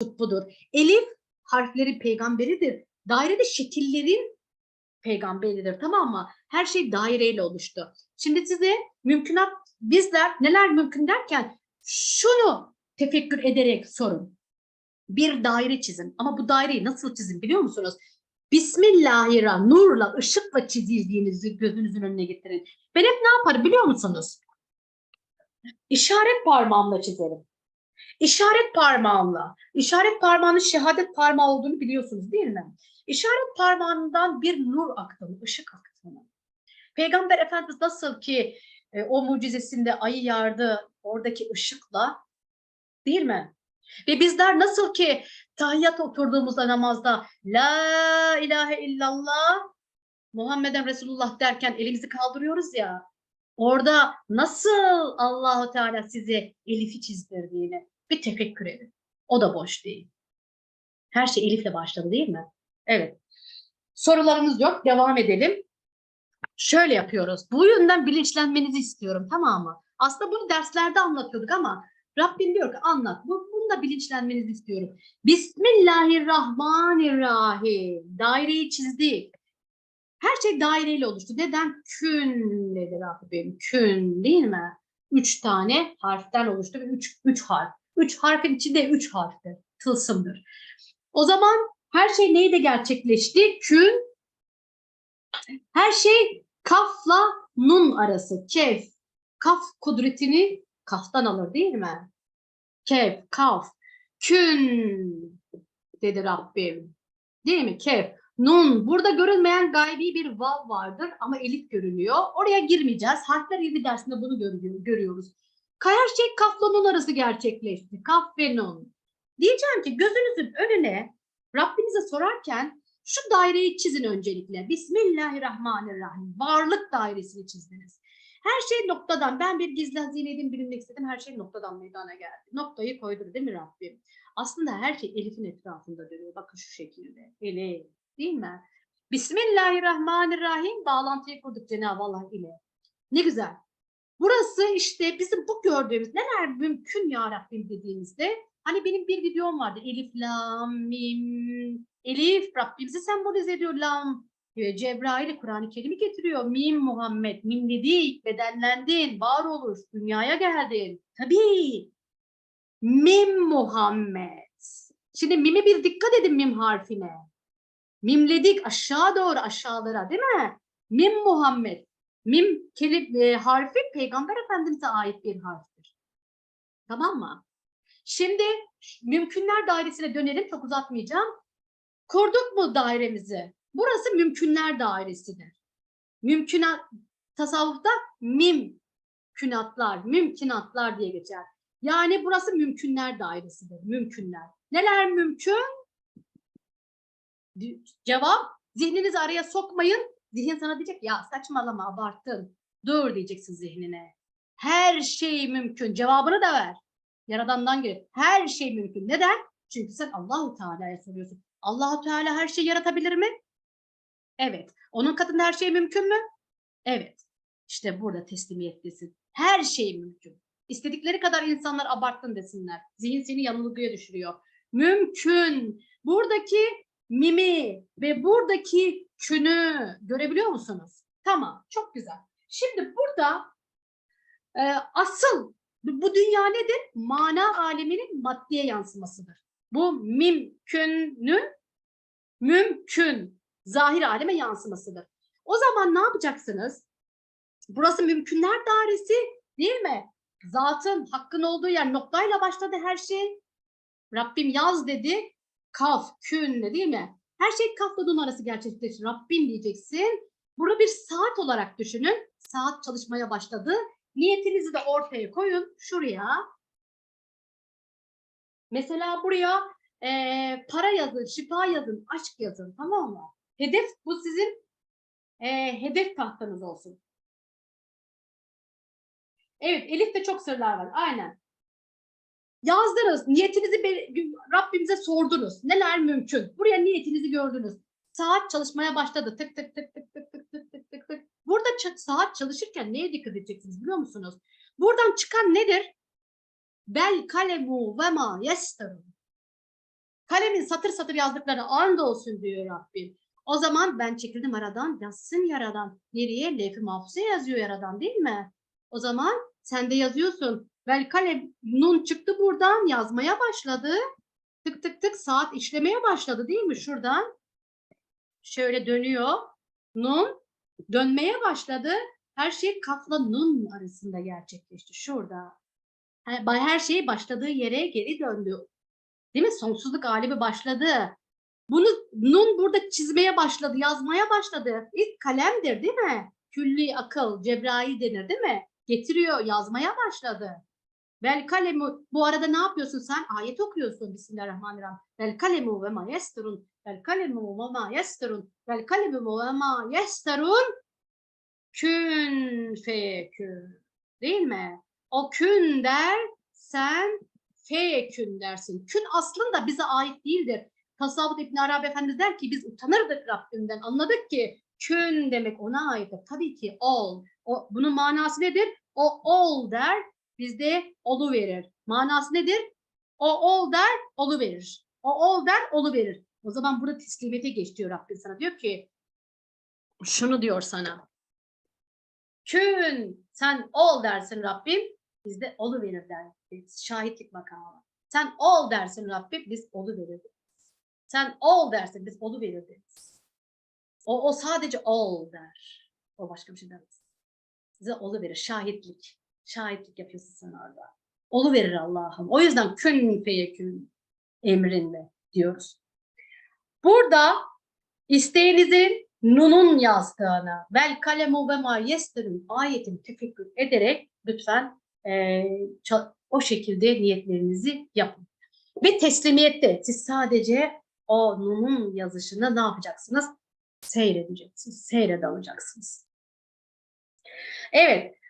budur. Elif harfleri peygamberidir. Daire de şekillerin peygamberidir tamam mı? Her şey daireyle oluştu. Şimdi size mümkünat bizler neler mümkün derken şunu tefekkür ederek sorun. Bir daire çizin ama bu daireyi nasıl çizin biliyor musunuz? Bismillahirrahmanirrahim nurla, ışıkla çizildiğinizi gözünüzün önüne getirin. Ben hep ne yaparım biliyor musunuz? İşaret parmağımla çizerim. İşaret parmağımla. İşaret parmağının şehadet parmağı olduğunu biliyorsunuz değil mi? İşaret parmağından bir nur aktığını, ışık aktığını. Peygamber Efendimiz nasıl ki e, o mucizesinde ayı yardı oradaki ışıkla değil mi? Ve bizler nasıl ki tahiyyat oturduğumuzda namazda La ilahe illallah Muhammeden Resulullah derken elimizi kaldırıyoruz ya. Orada nasıl Allahu Teala size Elif'i çizdirdiğini bir tefekkür edin. O da boş değil. Her şey Elif'le başladı değil mi? Evet. Sorularımız yok. Devam edelim. Şöyle yapıyoruz. Bu yönden bilinçlenmenizi istiyorum tamam mı? Aslında bunu derslerde anlatıyorduk ama Rabbim diyor ki anlat. Bu, bunu da bilinçlenmenizi istiyorum. Bismillahirrahmanirrahim. Daireyi çizdik. Her şey daireyle oluştu. Neden? Kün dedi Rabbim. Kün değil mi? Üç tane harften oluştu. Üç, üç harf. Üç harfin içinde üç harftir. Tılsımdır. O zaman her şey neyde gerçekleşti? Kün. Her şey kafla nun arası. Kef. Kaf kudretini kaftan alır değil mi? Kef, kaf. Kün dedi Rabbim. Değil mi? Kef. Nun. Burada görünmeyen gaybi bir vav vardır ama elif görünüyor. Oraya girmeyeceğiz. Harfler ilmi dersinde bunu görüyor- görüyoruz. Her şey kafla nun arası gerçekleşti. Kaf ve nun. Diyeceğim ki gözünüzün önüne Rabbinize sorarken şu daireyi çizin öncelikle. Bismillahirrahmanirrahim. Varlık dairesini çizdiniz. Her şey noktadan. Ben bir gizli hazineydim bilinmek istedim. Her şey noktadan meydana geldi. Noktayı koydu değil mi Rabbim? Aslında her şey Elif'in etrafında dönüyor. Bakın şu şekilde. Elif. Değil mi? Bismillahirrahmanirrahim. Bağlantıyı kurduk Cenab-ı Allah ile. Ne güzel. Burası işte bizim bu gördüğümüz neler mümkün ya Rabbim dediğimizde hani benim bir videom vardı. Elif, lam, mim. Elif Rabbimizi sembolize ediyor. Lam e, Cebrail Kur'an-ı Kerim'i getiriyor. Mim Muhammed, mim dedik, bedenlendin, var olur, dünyaya geldin. Tabii. Mim Muhammed. Şimdi mimi bir dikkat edin mim harfine. Mimledik aşağı doğru aşağılara değil mi? Mim Muhammed. Mim kelim, e, harfi Peygamber Efendimiz'e ait bir harftir. Tamam mı? Şimdi mümkünler dairesine dönelim. Çok uzatmayacağım. Kurduk mu dairemizi? Burası mümkünler dairesidir. Mümkünat tasavvufta mim künatlar, mümkünatlar diye geçer. Yani burası mümkünler dairesidir. Mümkünler. Neler mümkün? Cevap zihninizi araya sokmayın. Zihin sana diyecek ya saçmalama abarttın. Dur diyeceksin zihnine. Her şey mümkün. Cevabını da ver. Yaradandan gelir. Her şey mümkün. Neden? Çünkü sen Allahu Teala'ya soruyorsun. Allahu Teala her şeyi yaratabilir mi? Evet. Onun katında her şey mümkün mü? Evet. İşte burada teslimiyettesin. Her şey mümkün. İstedikleri kadar insanlar abarttın desinler. Zihin seni yanılgıya düşürüyor. Mümkün. Buradaki mimi ve buradaki künü görebiliyor musunuz? Tamam. Çok güzel. Şimdi burada e, asıl bu dünya nedir? Mana aleminin maddiye yansımasıdır. Bu mümkünün mümkün zahir aleme yansımasıdır. O zaman ne yapacaksınız? Burası mümkünler dairesi değil mi? Zatın hakkın olduğu yer noktayla başladı her şey. Rabbim yaz dedi. Kaf, kün de değil mi? Her şey kafla nun arası gerçekleşir. Rabbim diyeceksin. Burada bir saat olarak düşünün. Saat çalışmaya başladı. Niyetinizi de ortaya koyun. Şuraya. Mesela buraya eee, para yazın, şifa yazın, aşk yazın. Tamam mı? Hedef bu sizin eee, hedef tahtanız olsun. Evet, Elif'te çok sırlar var. Aynen. Yazdınız. Niyetinizi Rabbimize sordunuz. Neler mümkün? Buraya niyetinizi gördünüz. Saat çalışmaya başladı. Tık tık tık tık tık tık tık tık tık tık. Burada saat çalışırken neye dikkat edeceksiniz biliyor musunuz? Buradan çıkan nedir? Bel kalemu ve ma yestarun. kalemin satır satır yazdıklarına and olsun diyor Rabbim. O zaman ben çekildim aradan, yazsın yaradan. Nereye? Lef-i yazıyor yaradan değil mi? O zaman sen de yazıyorsun. Vel kalem nun çıktı buradan yazmaya başladı. Tık tık tık saat işlemeye başladı değil mi? Şuradan şöyle dönüyor. Nun dönmeye başladı. Her şey kafla nun arasında gerçekleşti. Şurada. Her şey başladığı yere geri döndü. Değil mi? Sonsuzluk alemi başladı. Bunu Nun burada çizmeye başladı, yazmaya başladı. İlk kalemdir değil mi? Külli akıl, Cebrail denir değil mi? Getiriyor, yazmaya başladı. Vel kalemu, bu arada ne yapıyorsun sen? Ayet okuyorsun. Bismillahirrahmanirrahim. Vel kalemu ve ma yesturun. Vel kalemu ve ma yesturun. Vel kalemu ve ma yesturun. Kün fekün. Değil mi? O kün der, sen fekün dersin. Kün aslında bize ait değildir. Tasavvuf İbn Arabi Efendimiz der ki biz utanırdık Rabbimden. Anladık ki kün demek ona aittir. Tabii ki ol. O, bunun manası nedir? O ol der, bizde olu verir. Manası nedir? O ol der, olu verir. O ol der, olu verir. O zaman burada teslimiyete geç diyor Rabbim sana. Diyor ki şunu diyor sana. Kün sen ol dersin Rabbim, bizde olu verir der. Şahitlik makamı. Sen ol dersin Rabbim, biz olu verir. Sen ol dersin, biz olu verir deriz. O, o sadece ol der. O başka bir şey demez. Bize olu verir, şahitlik. Şahitlik yapıyorsun sen orada. Olu verir Allah'ım. O yüzden kün feyekün emrinle diyoruz. Burada isteğinizin nunun yazdığını vel kalemu ve ma yestirun ayetini tefekkür ederek lütfen ça- o şekilde niyetlerinizi yapın. Ve teslimiyette siz sadece o nunun yazışını ne yapacaksınız? Seyredeceksiniz, seyrede alacaksınız. Evet,